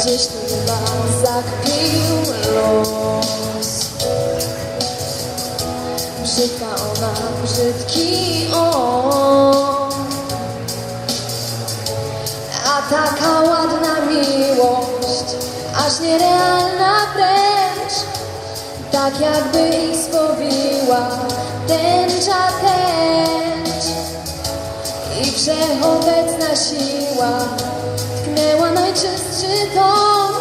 gdzieś tu chyba zakpił los. Brzydka ona, brzydki on. A taka ładna miłość, aż nierealna wręcz. Tak jakby ich spowiła tęcza tęcz. I wszechobecna siła tknęła najczystszy dom,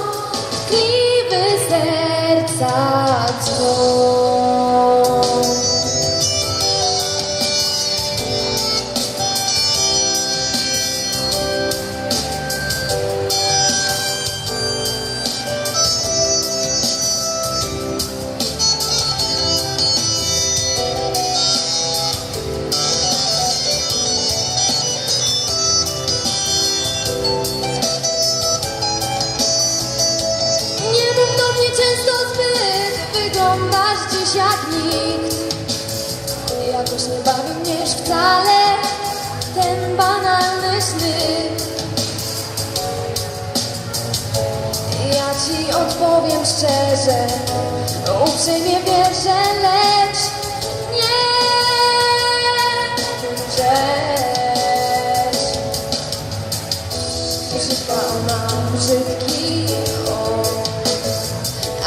tkliwy serca nikt. Jakoś nie bawi mnie już wcale ten banalny sznyt. Ja ci odpowiem szczerze, uprzejmie wierzę, lecz nie rzecz. Brzydka ona, brzydki on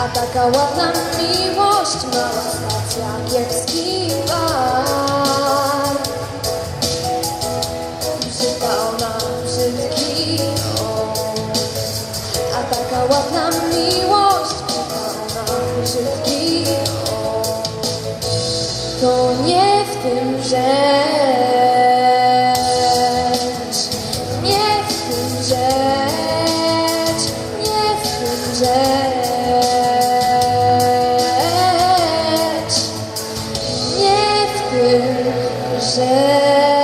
A taka ładna miłość mała stacja kiepski bar Brzydka ona, brzydki on A taka ładna miłość ona, brzydki on To nie w tym rzecz José.